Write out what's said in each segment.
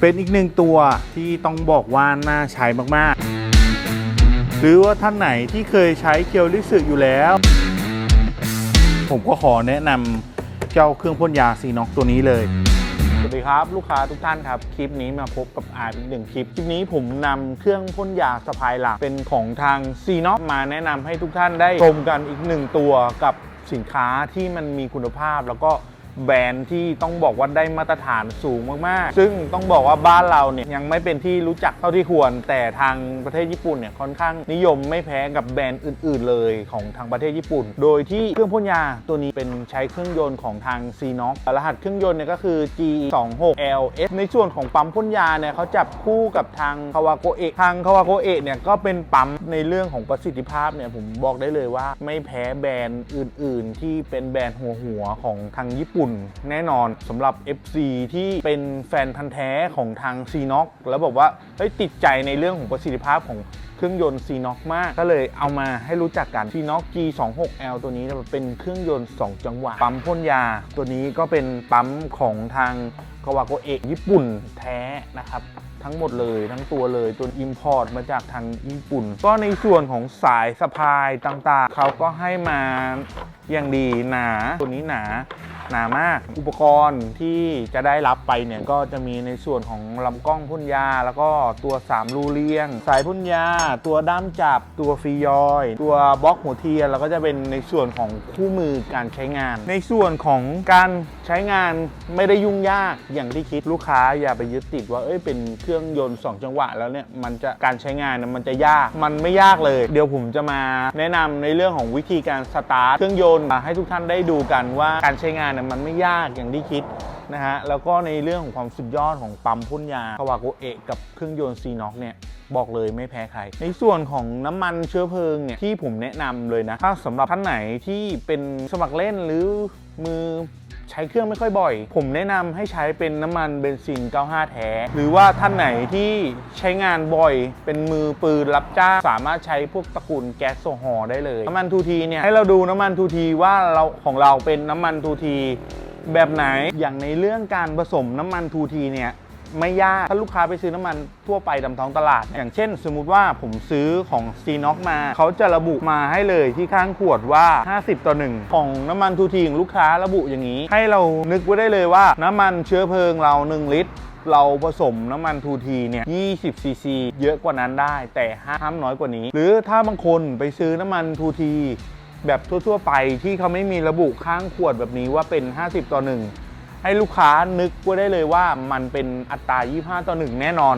เป็นอีกหนึ่งตัวที่ต้องบอกว่าน่าใช้มากๆ หรือว่าท่านไหนที่เคยใช้เคียวลิสึอยู่แล้ว ผมก็ขอแนะนำเจ้าเครื่องพ่นยาซีน็อกตัวนี้เลยสวัสดีครับ ลูกค้าทุกท่านครับ คลิปนี้มาพบกับอาร์ตอีกหนึ่งคลิป คลิปนี้ผมนำเครื่องพ่นยาสะพายหลักเป็นของทางซีน็อกมาแนะนำให้ทุกท่านได้ชมกันอีกหนึ่งตัวกับสินค้าที่มันมีคุณภาพแล้วก็ แบรนด์ที่ต้องบอกว่าได้มาตรฐานสูงมากๆ ซึ่งต้องบอกว่าบ้านเราเนี่ยยังไม่เป็นที่รู้จักเท่าที่ควร แต่ทางประเทศญี่ปุ่นเนี่ยค่อนข้างนิยมไม่แพ้กับแบรนด์อื่น ๆ เลยของทางประเทศญี่ปุ่น โดยที่เครื่องพ่นยาตัวนี้เป็นใช้เครื่องยนต์ของทาง c n o x รหัสเครื่องยนต์เนี่ยก็คือ G26LS ในส่วนของปั๊มพ่นยาเนี่ยเขาจับคู่กับทางคาวาโกเอะทางคาวาโกเอะเนี่ยก็เป็นปั๊มในเรื่องของประสิทธิภาพเนี่ยผมบอกได้เลยว่า ไม่แพ้แบรนด์อื่น ๆ ที่เป็นแบรนด์หัวหัวๆของทางญี่ปุ่นแน่นอนสำหรับ FC ที่เป็นแฟนพันธ์แท้ของทาง c n o x แล้วบอกว่าเฮ้ยติดใจในเรื่องของประสิทธิภาพของเครื่องยนต์ c n o x มาก ก็เลยเอามาให้รู้จักกัน c n o x G26L ตัวนี้เนี่ยมันเป็นเครื่องยนต์ 2 จังหวะ ปั๊มพ่นยา ตัวนี้ก็เป็นปั๊มของทางกวาโกเอะญี่ปุ่นแท้นะครับ ทั้งหมดเลยทั้งตัวเลยตัว Import มาจากทางญี่ปุ่น ก็ในส่วนของสายสะพายต่างๆ เขาก็ให้มาอย่างดีหนาตัวนี้หนาหนามาก อุปกรณ์ที่จะได้รับไปเนี่ยก็จะมีในส่วนของลำกล้องพ่นยา แล้วก็ตัว 3 รูเลียง สายพ่นยา ตัวด้ามจับ ตัวฟรียอย ตัวบล็อกหัวเทียนแล้วก็จะเป็นในส่วนของคู่มือการใช้งาน ในส่วนของการใช้งานไม่ได้ยุ่งยากอย่างที่คิดลูกค้าอย่าไปยึดติดว่าเอ้ยเป็นเคครื่องยนต์ 2 จังหวะแล้วเนี่ยมันจะการใช้งานน่ะมันจะยากมันไม่ยากเลย เดี๋ยวผมจะมาแนะนำในเรื่องของวิธีการสตาร์ทเครื่องยนต์มาให้ทุกท่านได้ดูกันว่าการใช้งานน่ะมันไม่ยากอย่างที่คิดนะฮะแล้วก็ในเรื่องของความสุดยอดของปั๊มพ่นยาคาวาโกเอะกับเครื่องยนต์ซีน็อกเนี่ยบอกเลยไม่แพ้ใคร ในส่วนของน้ำมันเชื้อเพลิงเนี่ยที่ผมแนะนำเลยนะ ถ้าสำหรับท่านไหนที่เป็นสมัครเล่นหรือมือ ใช้เครื่องไม่ค่อยบ่อย ผมแนะนำให้ใช้เป็นน้ำมันเบนซิน 95 แท้ หรือว่าท่านไหนที่ใช้งานบ่อยเป็นมือปืนรับจ้างสามารถใช้พวกตระกูลแก๊สโซฮอล์ได้เลยน้ำมันทูทีเนี่ยให้เราดูน้ำมันทูทีว่าเราของเราเป็นน้ำมันทูทีแบบไหนอย่างในเรื่องการผสมน้ำมันทูทีเนี่ย ไม่ยาก ถ้าลูกค้าไปซื้อน้ำมันทั่วไปตามท้องตลาด อย่างเช่น สมมุติว่าผมซื้อของซีน็อกมา เขาจะระบุมาให้เลยที่ข้างขวดว่า 50 ต่อ 1 ของน้ำมันทูทีของลูกค้าระบุอย่างนี้ ให้เรานึกไว้ได้เลยว่าน้ำมันเชื้อเพลิงเรา 1 ลิตรเราผสมน้ำมันทูทีเนี่ย 20 ซีซี เยอะกว่านั้นได้ แต่ห้ามน้อยกว่านี้ หรือถ้าบางคนไปซื้อน้ำมันทูทีแบบทั่ว ๆ ไปที่เขาไม่มีระบุข้างขวดแบบนี้ว่าเป็น 50 ต่อ 1 ให้ลูกค้านึกไว้ได้เลยว่ามันเป็นอัตรา 25 ต่อ 1 แน่นอน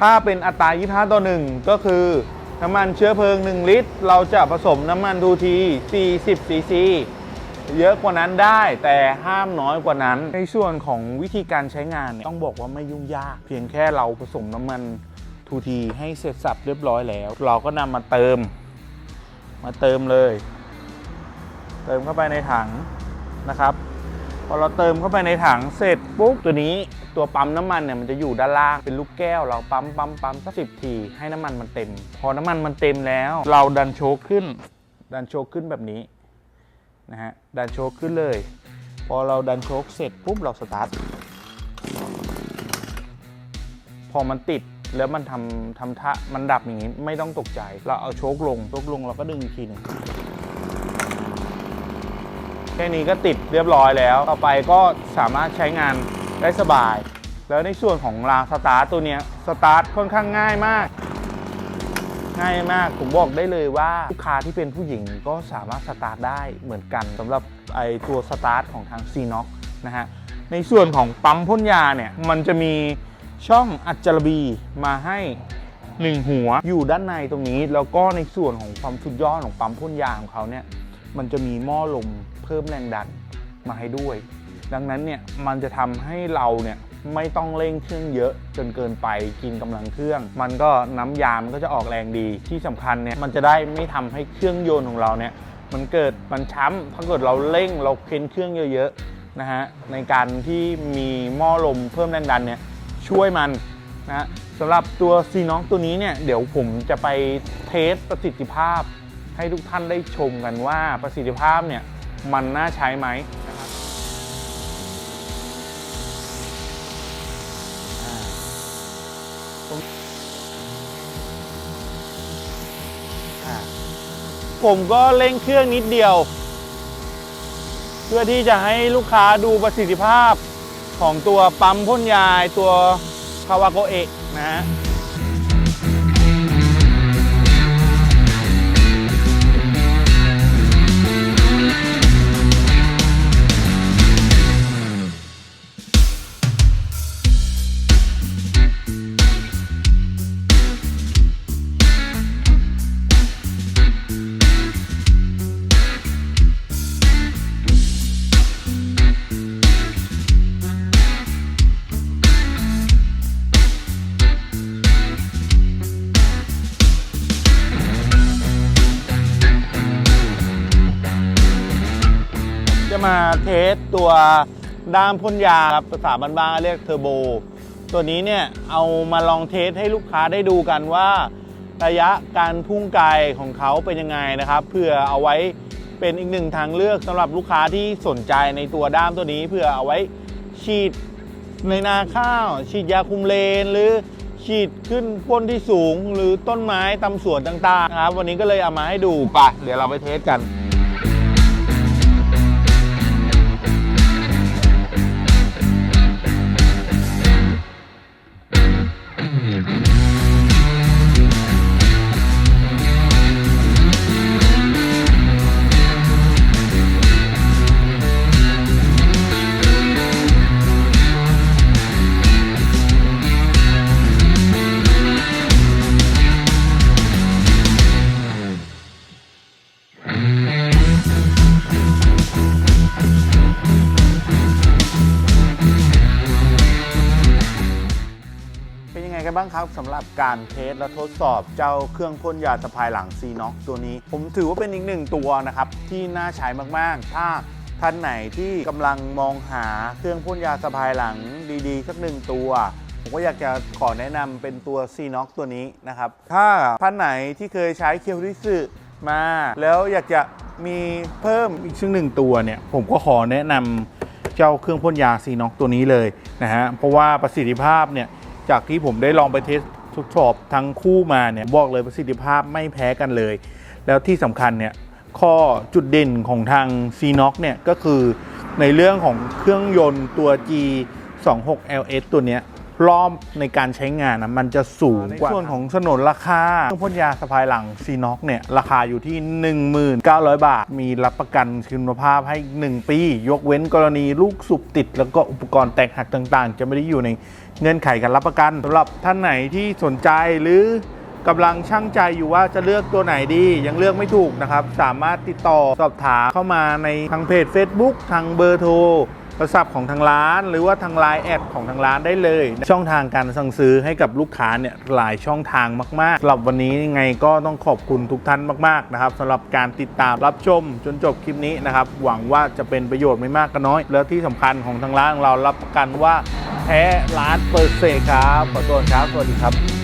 ถ้าเป็นอัตรา 25 ต่อ 1 ก็คือน้ำมันเชื้อเพลิง 1 ลิตร เราจะผสมน้ำมันดูที40ซีซีเยอะกว่านั้นได้แต่ห้ามน้อยกว่านั้น ในส่วนของวิธีการใช้งานเนี่ยต้องบอกว่าไม่ยุ่งยาก เพียงแค่เราผสมน้ำมันทูทีให้เสร็จสับเรียบร้อยแล้ว เราก็นำมาเติม มาเติมเลย เติมเข้าไปในถังนะครับ พอเราเติมเข้าไปในถังเสร็จปุ๊บตัวนี้ตัวปั๊มน้ำมันเนี่ยมันจะอยู่ด้านล่างเป็นลูกแก้ว เราปั๊มปั๊มปั๊มสักสิบทีให้น้ำมันมันเต็ม พอน้ำมันมันเต็มแล้ว เราดันโชคขึ้น ดันโชคขึ้นแบบนี้นะฮะดันโชคขึ้นเลย พอเราดันโชคเสร็จปุ๊บเราสตาร์ทพอมันติดแล้วมันทำทำท่ามันดับอย่างนี้ไม่ต้องตกใจ เราเอาโชคลงโชคลงเราก็ดึงอีกทีนึง ค่นี้ก็ติดเรียบร้อยแล้ว ต่อไปก็สามารถใช้งานได้สบาย แล้วในส่วนของรางสตาร์ตตัวนี้สตาร์ทค่อนข้างง่ายมาก ง่ายมาก ผมบอกได้เลยว่าลูกค้าที่เป็นผู้หญิงก็สามารถสตาร์ทได้เหมือนกันสำหรับไอตัวสตาร์ทของทาง c n o x นะฮะในส่วนของปั๊มพ่นยาเนี่ยมันจะมีช่องอัจจารบีมาให้หนึ่งหัวอยู่ด้านในตรงนี้ แล้วก็ในส่วนของความสุดยอดของปั๊มพ่นยาของเขาเนี่ย มันจะมีหม้อลมเพิ่มแรงดันมาให้ด้วย ดังนั้นเนี่ยมันจะทำให้เราเนี่ยไม่ต้องเร่งเครื่องเยอะจนเกินไปกินกำลังเครื่อง มันก็น้ำยามันก็จะออกแรงดีที่สำคัญเนี่ยมันจะได้ไม่ทำให้เครื่องยนต์ของเราเนี่ยมันเกิดมันช้ำถ้าเกิดเราเร่งเราเค้นเครื่องเยอะๆนะฮะในการที่มีหม้อลมเพิ่มแรงดันเนี่ยช่วยมันนะฮะสำหรับตัวซีน้องตัวนี้เนี่ยเดี๋ยวผมจะไปเทสประสิทธิภาพ ให้ทุกท่านได้ชมกันว่าประสิทธิภาพเนี่ยมันน่าใช้ไหมนะครับผมก็เร่งเครื่องนิดเดียว เพื่อที่จะให้ลูกค้าดูประสิทธิภาพของตัวปั๊มพ่นยายตัวคาวาโกเอะนะฮะ มาเทสตัวด้ามพ่นยาครับภาษาบ้านๆเรียกเทอร์โบ ตัวนี้เนี่ยเอามาลองเทสให้ลูกค้าได้ดูกันว่า ระยะการพุ่งไกลของเขาเป็นยังไงนะครับเพื่อเอาไว้เป็นอีกหนึ่งทางเลือกสำหรับลูกค้าที่สนใจในตัวด้ามตัวนี้ เพื่อเอาไว้ฉีดในนาข้าว ฉีดยาคุมเลน หรือฉีดขึ้นพ้นที่สูง หรือต้นไม้ตาสวนต่างๆนะครับ วันนี้ก็เลยเอามาให้ดูไปะเดี๋ยวเราไปเทสกัน บ้างครับสำหรับการเทสและทดสอบเจ้าเครื่องพ่นยาสะพายหลังซีน็อกตัวนี้ ผมถือว่าเป็นอีกหนึ่งตัวนะครับที่น่าใช้มากๆ ถ้าท่านไหนที่กำลังมองหาเครื่องพ่นยาสะพายหลังดีๆ สักหนึ่งตัวผมก็อยากจะขอแนะนำเป็นตัวซีน็อกตัวนี้นะครับ ถ้าท่านไหนที่เคยใช้เคียวริสึมา แล้วอยากจะมีเพิ่มอีกซึ่งหนึ่งตัวเนี่ย ผมก็ขอแนะนำเจ้าเครื่องพ่นยาซีน็อกตัวนี้เลยนะฮะเพราะว่าประสิทธิภาพเนี่ย จากที่ผมได้ลองไปเทสทดสอบทั้งคู่มาเนี่ยบอกเลยประสิทธิภาพไม่แพ้กันเลย แล้วที่สำคัญเนี่ยข้อจุดเด่นของทาง c n o x เนี่ยก็คือในเรื่องของเครื่องยนต์ตัว G 2 6 LS ตัวเนี้ย รอบในการใช้งานนะมันจะสูงกว่าส่วนของสนนราคาเครื่องพ่นยาสะพายหลัง c n o x เนี่ยราคาอยู่ที่ 19,000 บาท มีรับประกันคุณภาพให้ 1 ปี ยกเว้นกรณีลูกสูบติด แล้วก็อุปกรณ์แตกหักต่างๆ จะไม่ได้อยู่ในเงื่อนไขการรับประกันสำหรับท่านไหนที่สนใจหรือกำลังช่างใจอยู่ว่าจะเลือกตัวไหนดียังเลือกไม่ถูกนะครับ สามารถติดต่อสอบถามเข้ามาในทางเพจ Facebook ทางเบอร์โทร โทรศัพท์ของทางร้าน หรือว่าทางไลน์แอดของทางร้านได้เลย ช่องทางการสั่งซื้อให้กับลูกค้าเนี่ยหลายช่องทางมากๆสำหรับวันนี้ยังไงก็ต้องขอบคุณทุกท่านมากๆนะครับสำหรับการติดตามรับชมจนจบคลิปนี้นะครับหวังว่าจะเป็นประโยชน์ไม่มากก็น้อย แล้วที่สำคัญของทางร้านของเรารับประกันว่าแท้ร้านเปอร์เซ็นต์ครับขอตัวครับสวัสดีครับ